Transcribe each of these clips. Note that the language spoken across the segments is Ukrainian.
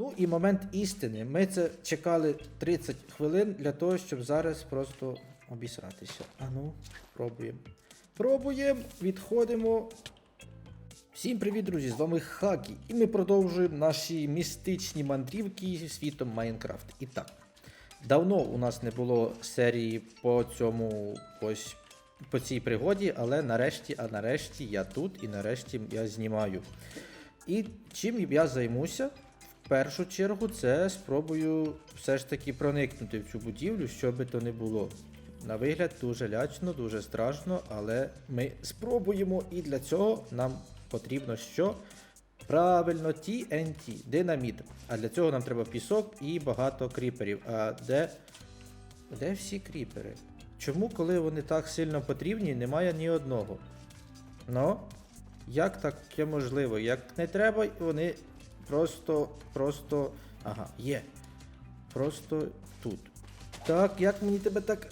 Ну і момент істини. Ми це чекали 30 хвилин для того, щоб зараз просто обісратися. А ну, пробуємо. Пробуємо, відходимо. Всім привіт, друзі! З вами Хакі, і ми продовжуємо наші містичні мандрівки зі світом Майнкрафт. І так, давно у нас не було серії по цьому ось по цій пригоді, але нарешті, а нарешті я тут і нарешті я знімаю. І чим я займуся? Першу чергу це спробую все ж таки проникнути в цю будівлю, що би то не було. На вигляд дуже лячно, дуже страшно, але ми спробуємо, і для цього нам потрібно що? Правильно, TNT, динаміт. А для цього нам треба пісок і багато кріперів. А де. Де всі кріпери? Чому, коли вони так сильно потрібні, немає ні одного? Ну, як таке можливо? Як не треба, вони просто, просто. Ага, є. Просто тут. Так, як мені тебе так.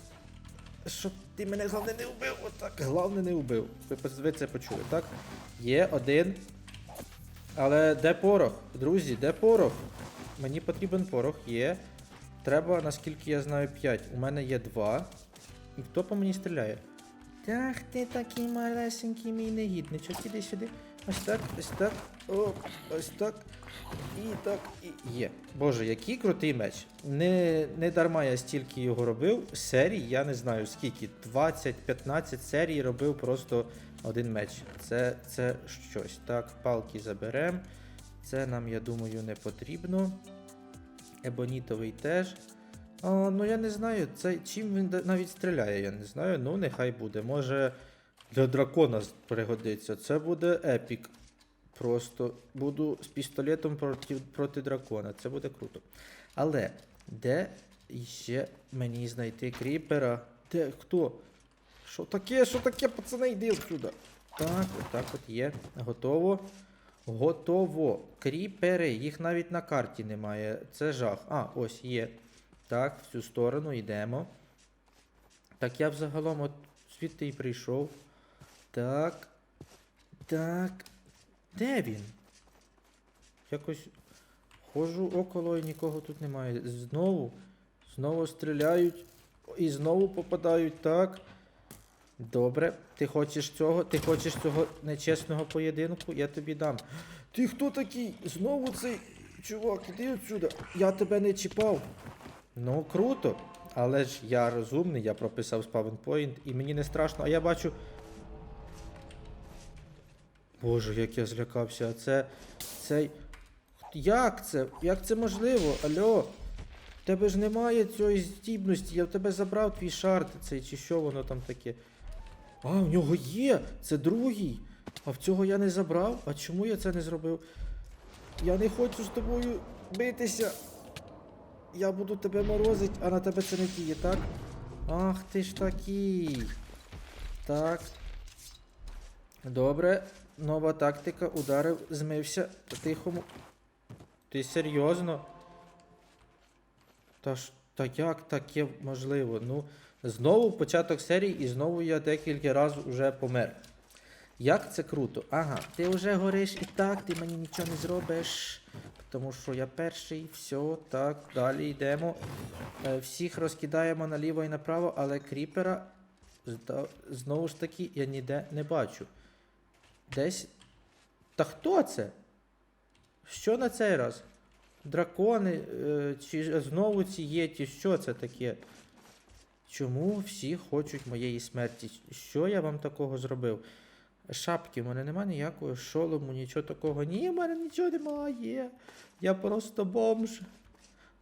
Щоб ти мене головне не вбив, отак. Головне не вбив. Ви, ви це почули, так? Є один. Але де порох? Друзі, де порох? Мені потрібен порох, є. Треба, наскільки я знаю, 5. У мене є 2. І хто по мені стріляє? Так, ти такий малесенький мій негідничок. Іди сюди. Ось так, ось так. О, ось так. І так, і є. Боже, який крутий меч. Не, не дарма я стільки його робив. Серій, я не знаю скільки. 20-15 серій робив просто один меч. Це, це щось. Так, палки заберемо. Це нам, я думаю, не потрібно. Ебонітовий теж. А, ну я не знаю, це чим він навіть стріляє, я не знаю. Ну, нехай буде. Може для дракона пригодиться. Це буде епік. Просто буду з пістолетом проти, проти дракона. Це буде круто. Але де ще мені знайти кріпера? Де хто? Що таке? Що таке, пацани, йди сюди. Так, отак от є. Готово. Готово. Кріпери, їх навіть на карті немає. Це жах. А, ось є. Так, в цю сторону йдемо. Так, я взагалом от звідти і прийшов. Так. Так. Де він? Якось ходжу около і нікого тут немає. Знову. Знову стріляють. І знову попадають. Так. Добре. Ти хочеш цього? Ти хочеш цього нечесного поєдинку? Я тобі дам. Ти хто такий? Знову цей чувак, іди отсюда. Я тебе не чіпав. Ну, круто. Але ж я розумний, я прописав спавнпоінт і мені не страшно, а я бачу. Боже, як я злякався, а це. Цей. Як це? Як це можливо? Алло? В тебе ж немає цієї здібності, я в тебе забрав твій шарт цей, чи що воно там таке. А, у нього є! Це другий. А в цього я не забрав? А чому я це не зробив? Я не хочу з тобою битися. Я буду тебе морозить, а на тебе це не діє, так? Ах ти ж такий. Так. Добре. Нова тактика. Ударив, змився. По-тихому. Ти серйозно? Та ж. Та як таке можливо? Ну, знову початок серії, і знову я декілька разів вже помер. Як це круто? Ага, ти вже гориш і так, ти мені нічого не зробиш. Тому що я перший, все, так, далі йдемо. Е, Всіх розкидаємо наліво і направо, але кріпера знову ж таки я ніде не бачу. Десь. Та хто це? Що на цей раз? Дракони, е, чи знову ці єті, що це таке? Чому всі хочуть моєї смерті? Що я вам такого зробив? Шапки, в мене немає ніякого шолому, нічого такого. Ні, в мене нічого немає. Я просто бомж.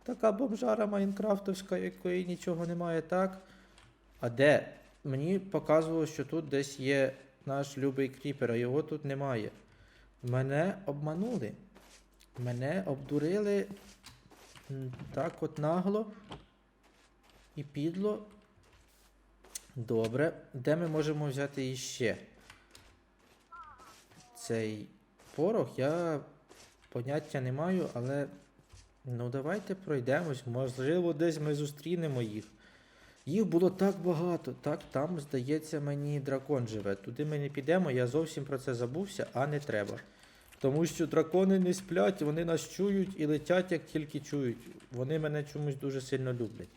Така бомжара майнкрафтовська, якої нічого немає, так? А де? Мені показувало, що тут десь є наш любий кріпер, а його тут немає. Мене обманули. Мене обдурили так от нагло і підло. Добре. Де ми можемо взяти іще? Цей порох я поняття не маю, але ну давайте пройдемось. Можливо, десь ми зустрінемо їх. Їх було так багато. Так, там, здається, мені дракон живе. Туди ми не підемо, я зовсім про це забувся, а не треба. Тому що дракони не сплять, вони нас чують і летять, як тільки чують. Вони мене чомусь дуже сильно люблять.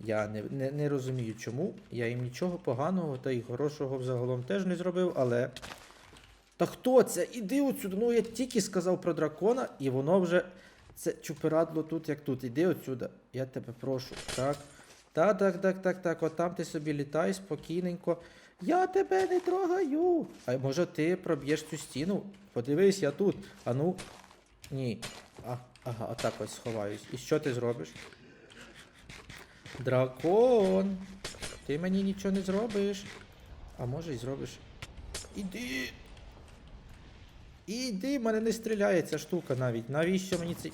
Я не, не, не розумію чому. Я їм нічого поганого та й хорошого взагалом теж не зробив, але. Та хто це? Іди отсюди. Ну я тільки сказав про дракона, і воно вже. Це чупирадло тут, як тут. Іди отсюди. Я тебе прошу. Так. Так, так, так, так, так. От там ти собі літай спокійненько. Я тебе не трогаю. А може ти проб'єш цю стіну? Подивись, я тут. А ну. Ні. А, ага, отак ось сховаюсь. І що ти зробиш? Дракон. Ти мені нічого не зробиш. А може й зробиш. Іди. Іди, мене не стріляє ця штука навіть. Навіщо мені цей.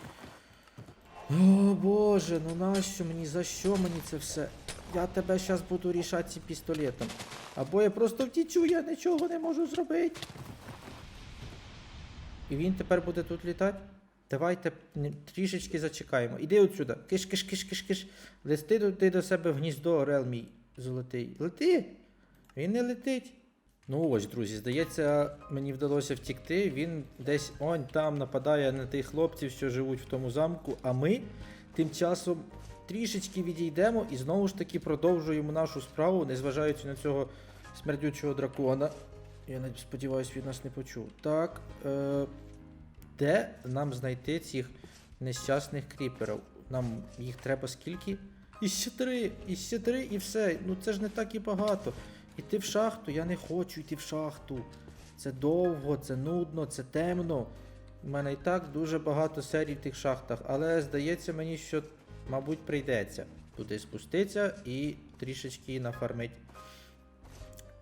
О боже, ну нащо мені? За що мені це все? Я тебе зараз буду рішати цим пістолетом. Або я просто втічу, я нічого не можу зробити. І він тепер буде тут літати? Давайте трішечки зачекаємо. Іди отсюди. Киш, киш, киш, киш, киш. Листи ти до себе в гніздо, орел мій золотий. Лети! Він не летить. Ну ось, друзі, здається, мені вдалося втікти. Він десь он там нападає на тих хлопців, що живуть в тому замку. А ми тим часом трішечки відійдемо і знову ж таки продовжуємо нашу справу, незважаючи на цього смердючого дракона. Я навіть сподіваюся, він нас не почув. Так. Е- де нам знайти цих нещасних кріперів? Нам їх треба скільки? І ще три, і ще три, і все. Ну це ж не так і багато. Іти в шахту, я не хочу йти в шахту. Це довго, це нудно, це темно. У мене і так дуже багато серій в тих шахтах, але здається мені, що, мабуть, прийдеться туди спуститися і трішечки нафармить.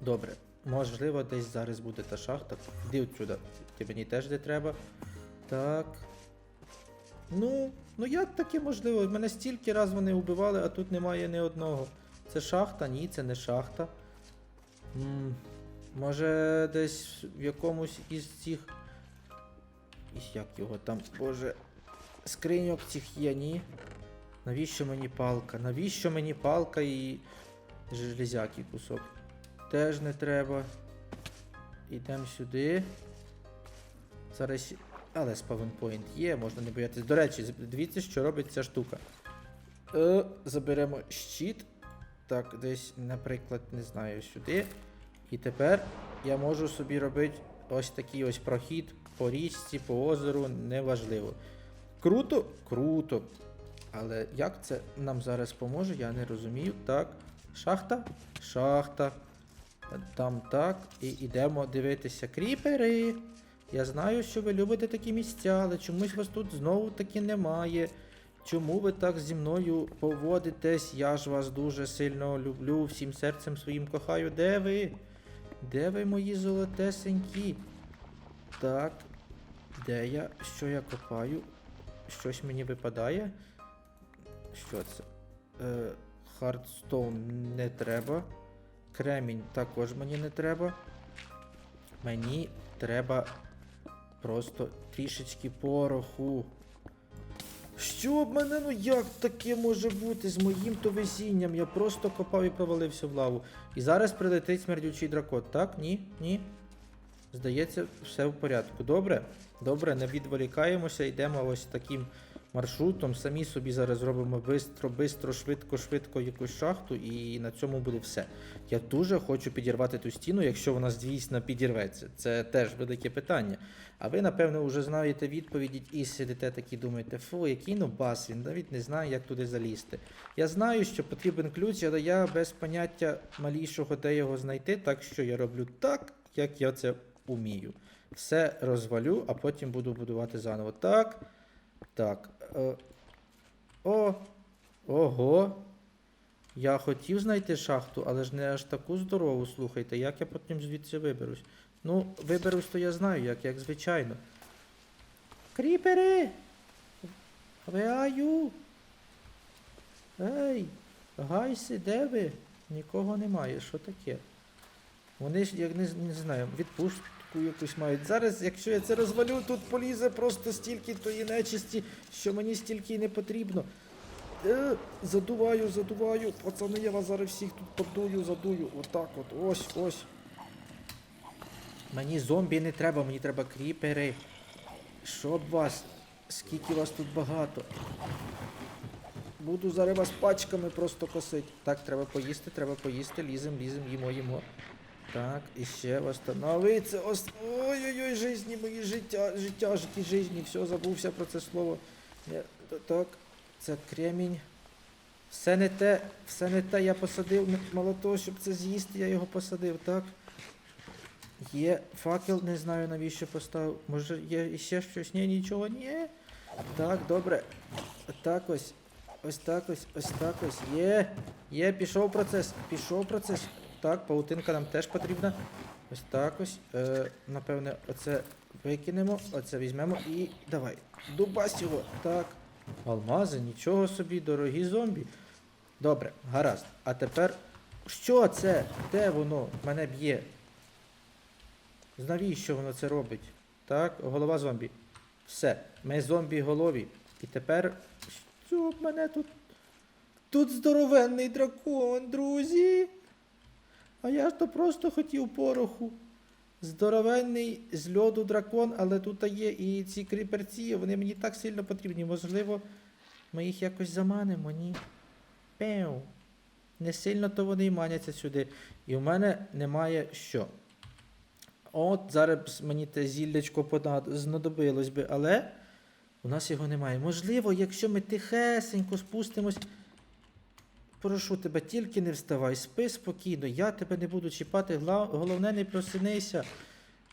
Добре, можливо, десь зараз буде та шахта. Іди отсюди. Ти мені теж де треба. Так. Ну, ну як таке можливо? Мене стільки раз вони вбивали, а тут немає ні одного. Це шахта? Ні, це не шахта. Може десь в якомусь із цих. Із Як його там, боже. Скриньок цих є, ні. Навіщо мені палка? Навіщо мені палка і железякий кусок? Теж не треба. Ідемо сюди. Зараз. Але спавнпоінт є, можна не боятися. До речі, дивіться, що робить ця штука. Е, заберемо щит. Так, десь, наприклад, не знаю, сюди. І тепер я можу собі робити ось такий ось прохід по річці, по озеру, неважливо. Круто? Круто. Але як це нам зараз поможе, я не розумію. Так. Шахта? Шахта. Там так. І йдемо дивитися. Кріпери. Я знаю, що ви любите такі місця, але чомусь вас тут знову таки немає. Чому ви так зі мною поводитесь? Я ж вас дуже сильно люблю, всім серцем своїм кохаю. Де ви? Де ви мої золотесенькі? Так. Де я? Що я копаю? Щось мені випадає? Що це? Е, Хардстоун не треба. Кремінь також мені не треба. Мені треба просто трішечки пороху. Що б мене, ну як таке може бути з моїм то везінням? Я просто копав і провалився в лаву. І зараз прилетить смердючий дракот, так? Ні? Ні? Здається, все в порядку. Добре? Добре, не відволікаємося, йдемо ось таким маршрутом. Самі собі зараз робимо бистро, бистро, швидко, швидко якусь шахту, і на цьому буде все. Я дуже хочу підірвати ту стіну, якщо вона дійсно підірветься. Це теж велике питання. А ви, напевно, вже знаєте відповіді і сидите такі думаєте, фу, який нубас, він навіть не знає, як туди залізти. Я знаю, що потрібен ключ, але я без поняття малішого, де його знайти, так що я роблю так, як я це умію. Все розвалю, а потім буду будувати заново. Так. Так. Е, о. Ого. Я хотів знайти шахту, але ж не аж таку здорову, слухайте, як я потім звідси виберусь. Ну, виберусь, то я знаю, як, як звичайно. Кріпери! Where? Ей, гайси, де ви? Нікого немає, що таке? Вони ж, як не, не знаю, відпустку якусь мають. Зараз, якщо я це розвалю, тут полізе просто стільки тої нечисті, що мені стільки не потрібно. Е, задуваю, задуваю. Пацани, я вас зараз всіх тут подую, задую. Отак от. Ось, ось. Мені зомбі не треба, мені треба кріпери. Щоб вас, скільки вас тут багато. Буду зараз вас пачками просто косить. Так, треба поїсти, треба поїсти, лізем, лізем, їмо, їмо. Так, і ще восстановиться. Ос... Ой-ой-ой, жизні мої життя, життя, житті, жизні. Все, забувся про це слово. Я... Так, це кремінь. Все не те, все не те я посадив. Мало того, щоб це з'їсти, я його посадив, так? Є факел, не знаю навіщо поставив. Може є іще щось? Ні, нічого, ні. Так, добре. Так ось. Ось так ось, ось так ось. Є. Є, пішов процес. Пішов процес. Так, паутинка нам теж потрібна. Ось так ось. Е, напевне, оце викинемо, оце візьмемо і давай. Дубась його. Так. Алмази, нічого собі, дорогі зомбі. Добре, гаразд. А тепер. Що це? Де воно? Мене б'є. Навіщо воно це робить? Так, голова зомбі. Все, ми зомбі голові. І тепер. Що мене тут? Тут здоровенний дракон, друзі. А я то просто хотів пороху. Здоровенний з льоду дракон, але тут є і ці кріперці, вони мені так сильно потрібні. Можливо, ми їх якось заманимо, ні. Пеу. Не сильно то вони маняться сюди. І в мене немає що. От зараз мені те зіллячко знадобилось би, але у нас його немає. Можливо, якщо ми тихесенько спустимось. Прошу тебе, тільки не вставай, спи спокійно, я тебе не буду чіпати, головне не просинися.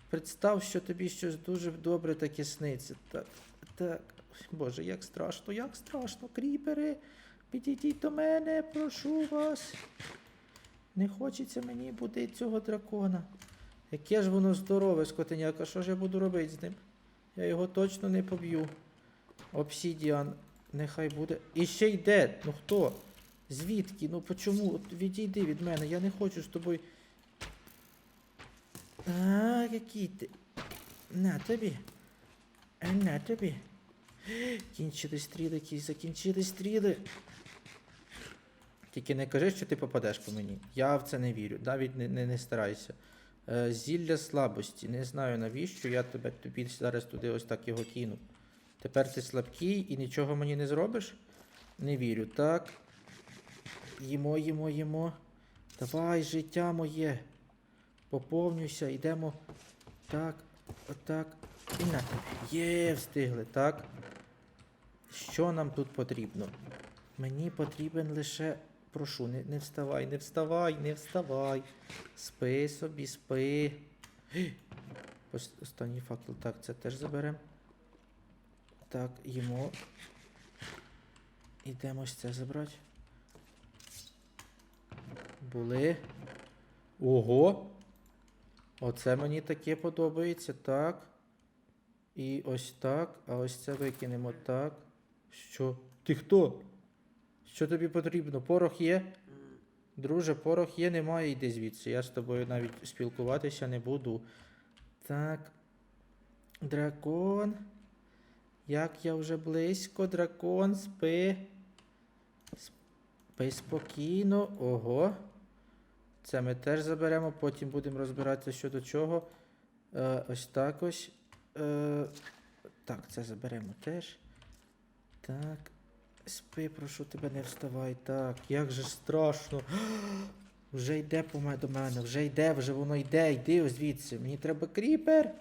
Представ, що тобі щось дуже добре таке сниться. Так, так. Боже, як страшно, як страшно, кріпери. Підійдіть до мене, прошу вас. Не хочеться мені будити цього дракона. Яке ж воно здорове, скотиняка, що ж я буду робити з ним? Я його точно не поб'ю. Обсідіан, нехай буде. І ще йде. Ну хто? Звідки? Ну почому? От Відійди від мене, я не хочу з тобою. А, який ти. На тобі. На тобі. Кінчились стріли, якісь закінчились стріли. Тільки не кажи, що ти попадеш по мені. Я в це не вірю. Навіть не, не, не старайся. Е, зілля слабості. Не знаю навіщо. Я тебе тобі зараз туди ось так його кину. Тепер ти слабкий і нічого мені не зробиш? Не вірю. Так. Їмо, їмо, їмо. Давай, життя моє. Поповнюйся, йдемо. Так, отак. І на. Є, встигли, так. Що нам тут потрібно? Мені потрібен лише. Прошу, не, не вставай, не вставай, не вставай. Спи собі, спи. Останній факел. Так, це теж заберемо. Так, їмо. Ідемо ось це забрати. Були. Ого! Оце мені таке подобається, так. І ось так. А ось це викинемо так. Що? Ти хто? Що тобі потрібно? Порох є? Друже, порох є, немає, йди звідси. Я з тобою навіть спілкуватися не буду. Так. Дракон. Як я вже близько, дракон, спи. Спи спокійно. Ого. Це ми теж заберемо, потім будемо розбиратися щодо чого. Е, ось так ось. Е, так, це заберемо теж. Так. Спи, прошу тебе, не вставай. Так, як же страшно. Вже йде по мене до мене, вже йде, вже воно йде, йди звідси. Мені треба кріпер.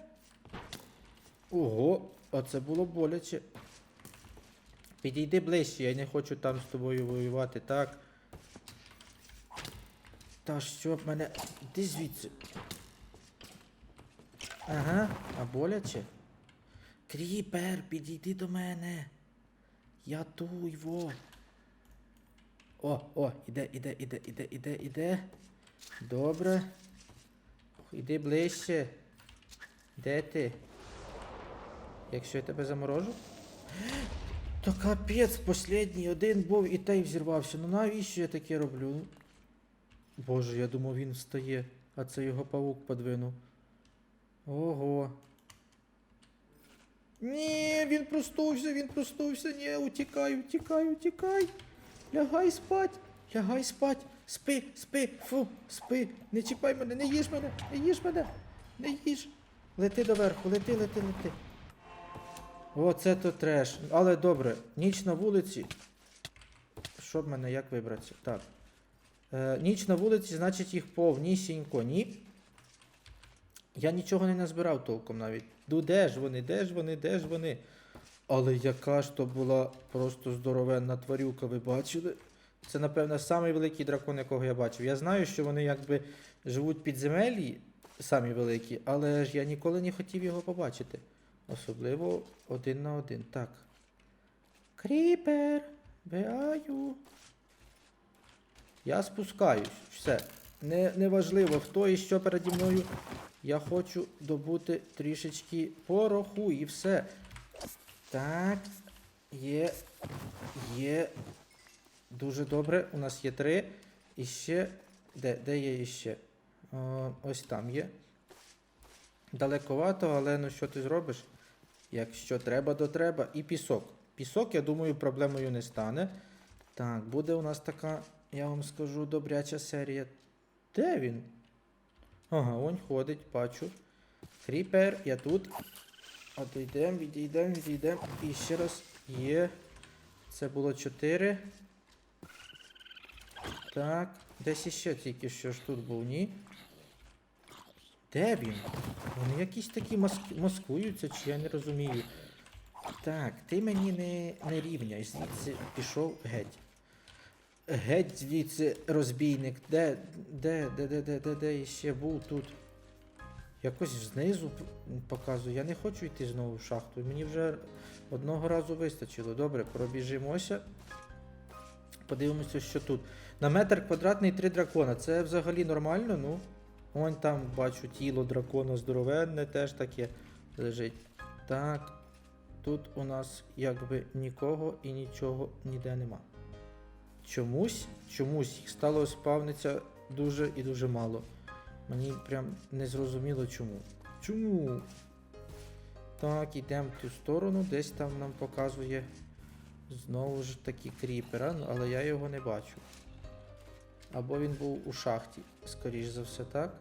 Ого, а це було боляче. Підійди ближче, я не хочу там з тобою воювати, так. Та що б мене. Іди звідси. Ага, а боляче? Кріпер, підійди до мене. Я во. О, о, іде, іде, іде, іде, іде, іде. Добре. Іди ближче. Де ти? Якщо я тебе заморожу? То капець, последній один був і той взірвався. Ну навіщо я таке роблю? Боже, я думав він встає, а це його павук подвинув. Ого. Ні, він проснувся, він проснувся. Ні, утікай, утікай, утікай. Лягай спать, лягай спать. Спи, спи, фу, спи. Не чіпай мене, не їж мене, не їж мене, не їж. Лети доверху, лети, лети, лети. О, це то треш. Але добре, ніч на вулиці. Що в мене, як вибратися? Так. Е, ніч на вулиці, значить їх повнісінько. Ні. Я нічого не назбирав толком навіть. Ну де ж вони, де ж вони, де ж вони? Але яка ж то була просто здоровенна тварюка, ви бачили? Це, напевно, самий великий дракон, якого я бачив. Я знаю, що вони якби живуть під земелі, самі великі, але ж я ніколи не хотів його побачити. Особливо один на один. Так. Кріпер, беаю. Я спускаюсь. Все. Не, неважливо, хто і що переді мною. Я хочу добути трішечки пороху і все. Так. Є. Є. Дуже добре. У нас є три. І ще. Де, де є іще? О, ось там є. Далековато, але ну що ти зробиш? Якщо треба, то треба. І пісок. Пісок, я думаю, проблемою не стане. Так, буде у нас така, я вам скажу, добряча серія. Де він? Ага, он ходить, бачу. Кріпер, я тут. Отійдемо, відійдемо, відійдемо. І ще раз є. Це було 4. Так. Десь іще тільки що ж тут був, ні. Де він? Вони якісь такі маск... маскуються, чи я не розумію. Так, ти мені не, не рівняй, звідси пішов геть. Геть звідси розбійник. Де, де, де, де, де, де, де іще був тут? Якось знизу показую. Я не хочу йти знову в шахту. Мені вже одного разу вистачило. Добре, пробіжимося. Подивимося, що тут. На метр квадратний три дракона. Це взагалі нормально, ну. Вон там бачу тіло дракона здоровенне, теж таке лежить. Так. Тут у нас якби нікого і нічого ніде нема. Чомусь, чомусь їх стало спавниться дуже і дуже мало. Мені прям не зрозуміло чому. Чому? Так, ідемо в ту сторону, десь там нам показує знову ж таки кріпера, ну, але я його не бачу. Або він був у шахті, скоріш за все, так?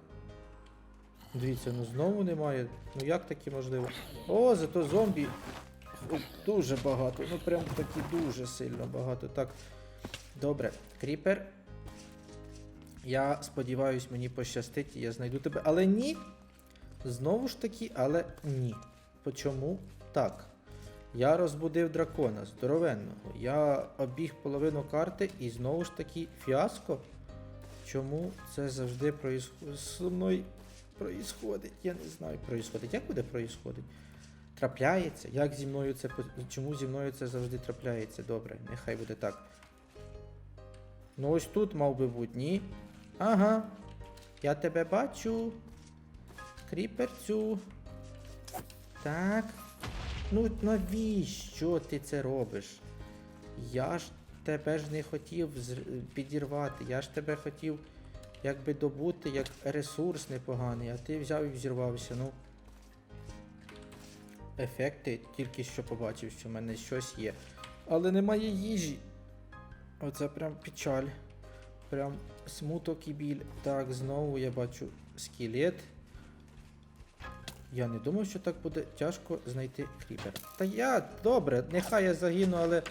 Дивіться, ну знову немає. Ну як таке можливо? О, зато зомбі дуже багато. Ну прям таки дуже сильно багато. Так. Добре, кріпер. Я сподіваюсь, мені пощастить, я знайду тебе. Але ні. Знову ж таки, але ні. Почому так? Я розбудив дракона здоровенного. Я обіг половину карти і знову ж таки фіаско. Чому це завжди проїсходить? Зі мною проїсходить? Я не знаю, проїсходить. Як буде проїсходить? Трапляється? Як зі мною це чому зі мною це завжди трапляється? Добре, нехай буде так. Ну ось тут мав би бути, ні. Ага. Я тебе бачу. Кріперцю. Так. Ну навіщо ти це робиш? Я ж тебе ж не хотів підірвати. Я ж тебе хотів якби добути як ресурс непоганий, а ти взяв і взірвався. Ну. Ефекти тільки що побачив, що в мене щось є. Але немає їжі. Оце прям печаль. Прям смуток і біль. Так, знову я бачу скелет. Я не думав, що так буде тяжко знайти кріпера. Та я, добре, нехай я загину, але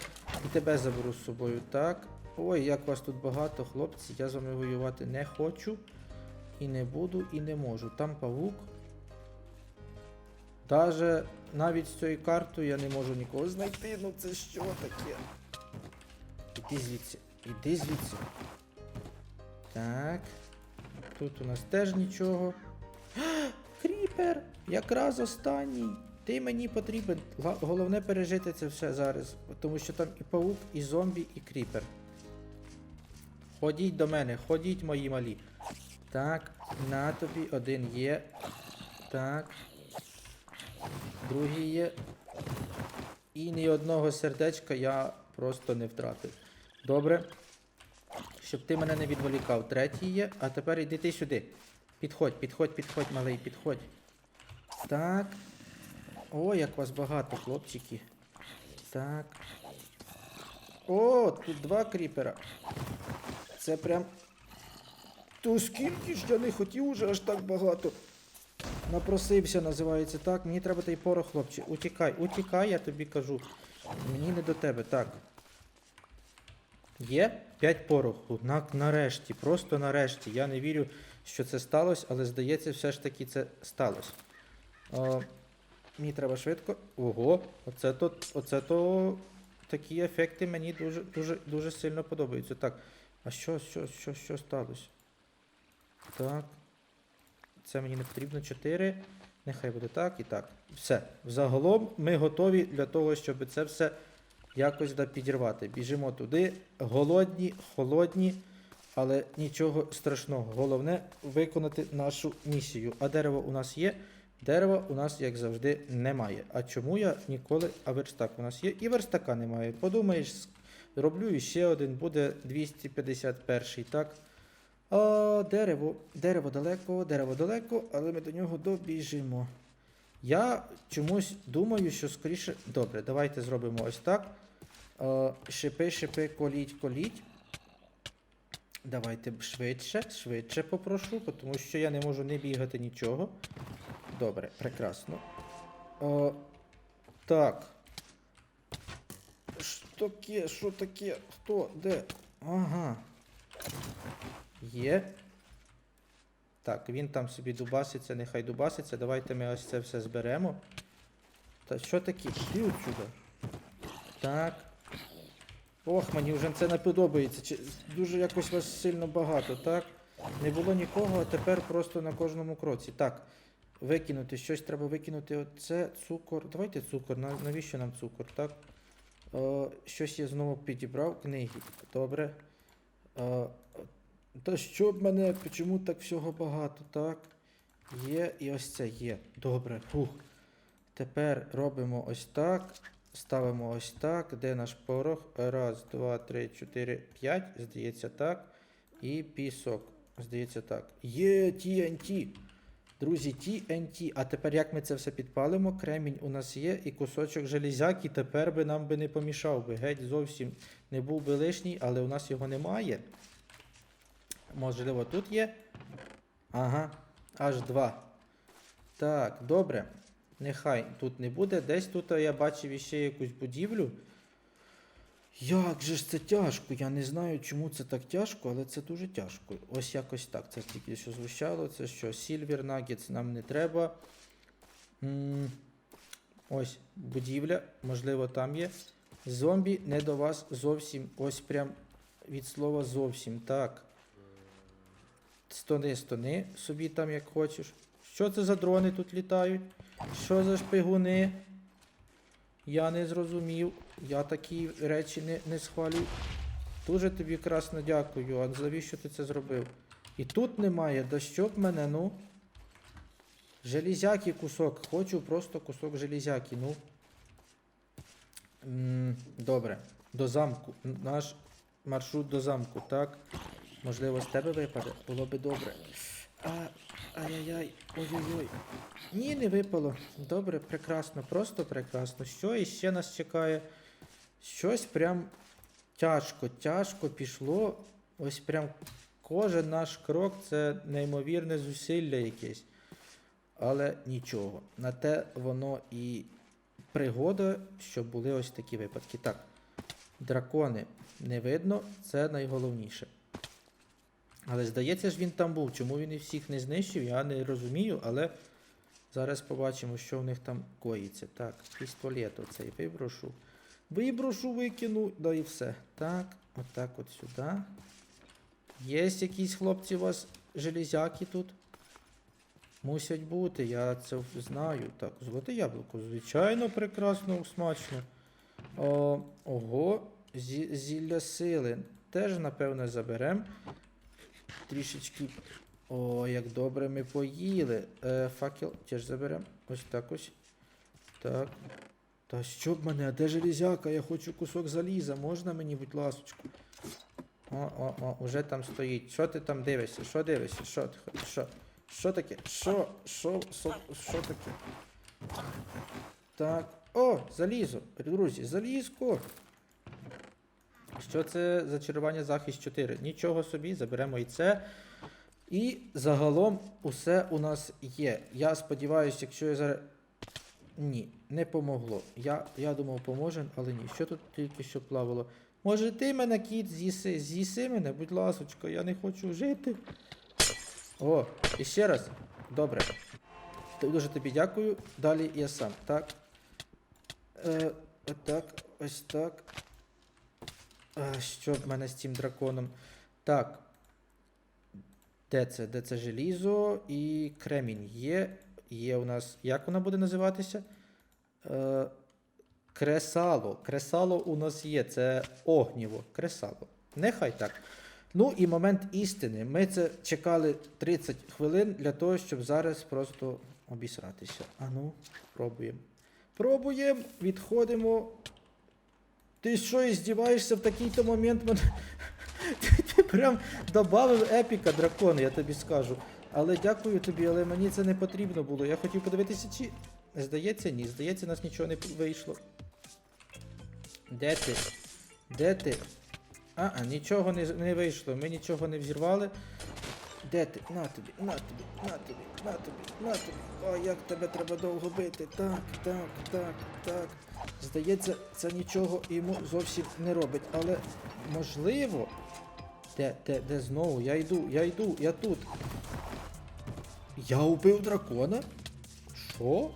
і тебе заберу з собою. Так. Ой, як вас тут багато, хлопці. Я з вами воювати не хочу. І не буду, і не можу. Там павук. Даже навіть з цією картою я не можу нікого знайти. Ну це що таке? Іди звідси, іди звідси. Так. Тут у нас теж нічого. Кріпер! Якраз останній. Ти мені потрібен. Головне пережити це все зараз. Тому що там і паук, і зомбі, і кріпер. Ходіть до мене, ходіть, мої малі. Так, на тобі один є. Так. Другий є. І ні одного сердечка я просто не втратив. Добре. Щоб ти мене не відволікав. Третій є, а тепер йди ти сюди. Підходь, підходь, підходь, малий, підходь. Так. О, як вас багато, хлопчики. Так. О, тут два кріпера. Це прям. То скільки ж я не хотів уже аж так багато. Напросився, називається так. Мені треба той порох, хлопче. Утікай, утікай, я тобі кажу. Мені не до тебе, так. Є 5 пороху. На, нарешті, просто нарешті. Я не вірю, що це сталося, але здається, все ж таки це сталося. О, мені треба швидко. Ого, оце то, оце то такі ефекти мені дуже, дуже, дуже сильно подобаються. Так. А що, що, що, що сталося? Так. Це мені не потрібно 4. Нехай буде так і так. Все. Загалом ми готові для того, щоб це все якось да підірвати. Біжимо туди. Голодні, холодні, але нічого страшного. Головне виконати нашу місію. А дерево у нас є. Дерева у нас, як завжди, немає. А чому я ніколи. А верстак у нас є. І верстака немає. Подумаєш, роблю іще один, буде 251 так. А, дерево, дерево далеко, дерево далеко, але ми до нього добіжимо. Я чомусь думаю, що скоріше. Добре, давайте зробимо ось так. Шипи, шипи, коліть, коліть. Давайте швидше, швидше попрошу, тому що я не можу не бігати нічого. Добре, прекрасно. А, так. Що таке? Що таке? Хто? Де? Ага. Є. Так, він там собі дубаситься, нехай дубаситься. Давайте ми ось це все зберемо. Та що таке? Іди отсюда. Так. Ох, мені вже це не подобається. Чи- Дуже якось вас сильно багато, так? Не було нікого, а тепер просто на кожному кроці. Так. Викинути, щось треба викинути. Оце цукор. Давайте цукор. Навіщо нам цукор, так? Е, щось я знову підібрав. Книги. Добре. Е, та що б мене, чому так всього багато, так? Є і ось це є. Добре. Фух. Тепер робимо ось так. Ставимо ось так. Де наш порох? Раз, два, три, чотири, п'ять. Здається, так. І пісок. Здається, так. Є TNT. Друзі, TNT. А тепер як ми це все підпалимо? Кремінь у нас є і кусочок железяки тепер би нам би не помішав би. Геть зовсім не був би лишній, але у нас його немає. Можливо, тут є. Ага, аж два. Так, добре. Нехай тут не буде. Десь тут я бачив іще якусь будівлю. Як же ж це тяжко? Я не знаю, чому це так тяжко, але це дуже тяжко. Ось якось так. Це тільки що звучало. Це що? Silver Nuggets нам не треба. Ось будівля, можливо, там є. Зомбі не до вас зовсім. Ось прям від слова зовсім. Так. Стони, стони собі там як хочеш. Що це за дрони тут літають? Що за шпигуни? Я не зрозумів. Я такі речі не, не схвалюю. Дуже тобі красно дякую. А навіщо ти це зробив? І тут немає. Да б мене, ну? Железяки кусок. Хочу просто кусок железяки, ну. Добре. До замку. Наш маршрут до замку, так? Можливо, з тебе випаде? Було би добре. А, ай-яй-яй, ой-ой-ой. Ні, не випало. Добре, прекрасно, просто прекрасно. Що іще нас чекає? Щось прям тяжко, тяжко пішло. Ось прям кожен наш крок це неймовірне зусилля якесь. Але нічого. На те воно і пригода, що були ось такі випадки. Так, дракони не видно, це найголовніше. Але здається ж, він там був. Чому він і всіх не знищив, я не розумію, але зараз побачимо, що в них там коїться. Так, пістолет оцей виброшу. Виброшу, викину, да і все. Так, отак от сюди. Є якісь хлопці у вас железяки тут? Мусять бути, я це знаю. Так, золоте яблуко, звичайно, прекрасно, смачно. О, ого, зілля сили. Теж, напевно, заберемо. Трішечки. О, як добре ми поїли. Е, факел теж заберемо. Ось так ось. Так. Та що б мене, а де железяка? Я хочу кусок заліза. Можна мені, будь ласочку? О, о, о, уже там стоїть. Що ти там дивишся? Що дивишся? Що ти хочеш? Що? Що таке? Що? Що? Що, що таке? Так. О, залізо. Друзі, залізко. Що це зачарування захист 4? Нічого собі, заберемо і це. І загалом усе у нас є. Я сподіваюся, якщо я зараз. Ні, не помогло. Я, я думав, поможе, але ні. Що тут тільки що плавало? Може ти мене, кіт, з'їси, з'їси мене, будь ласочка, я не хочу жити. О, і ще раз. Добре. Дуже тобі дякую. Далі я сам. Так. Е, отак, ось так. Що в мене з цим драконом? Так. Де це? Де це желізо і кремінь є. Є у нас. Як вона буде називатися? Е, кресало. Кресало у нас є. Це огніво. Кресало. Нехай так. Ну і момент істини. Ми це чекали 30 хвилин для того, щоб зараз просто обісратися. А ну, пробуємо. Пробуємо, відходимо. Ти що, і здіваєшся в такий-то момент мене. Ти, ти прям додав епіка дракона, я тобі скажу. Але дякую тобі, але мені це не потрібно було. Я хотів подивитися, чи. Здається, ні. Здається, нас нічого не вийшло. Де ти? Де ти? А, а нічого не, не вийшло. Ми нічого не взірвали. Де ти? На тобі, на тобі, на тобі, на тобі, на тобі. О, як тебе треба довго бити. Так, так, так, так. Здається, це нічого йому зовсім не робить. Але можливо. Де, де, де знову? Я йду, я йду, я тут. Я убив дракона? Що?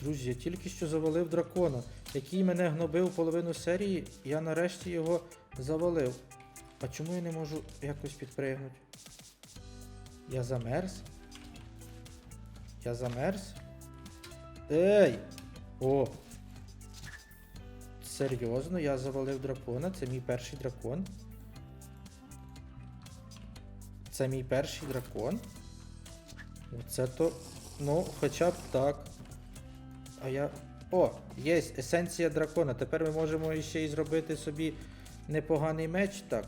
Друзі, я тільки що завалив дракона, який мене гнобив половину серії, я нарешті його завалив. А чому я не можу якось підпригнути? Я замерз? Я замерз? Ей! О! Серйозно, я завалив дракона, це мій перший дракон. Це мій перший дракон. Оце то. Ну, хоча б так. А я. О, є есенція дракона. Тепер ми можемо ще й зробити собі непоганий меч. Так.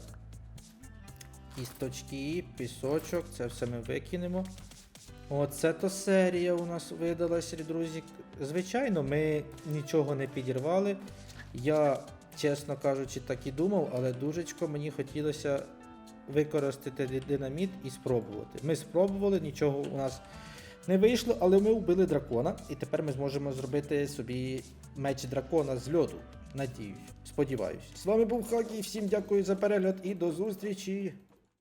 Кісточки, пісочок, це все ми викинемо. Оце то серія у нас видалася, друзі. Звичайно, ми нічого не підірвали. Я, чесно кажучи, так і думав, але дужечко мені хотілося використати динаміт і спробувати. Ми спробували, нічого у нас не вийшло, але ми вбили дракона, і тепер ми зможемо зробити собі меч дракона з льоду. Надіюсь, сподіваюсь. З вами був Хакі, всім дякую за перегляд і до зустрічі!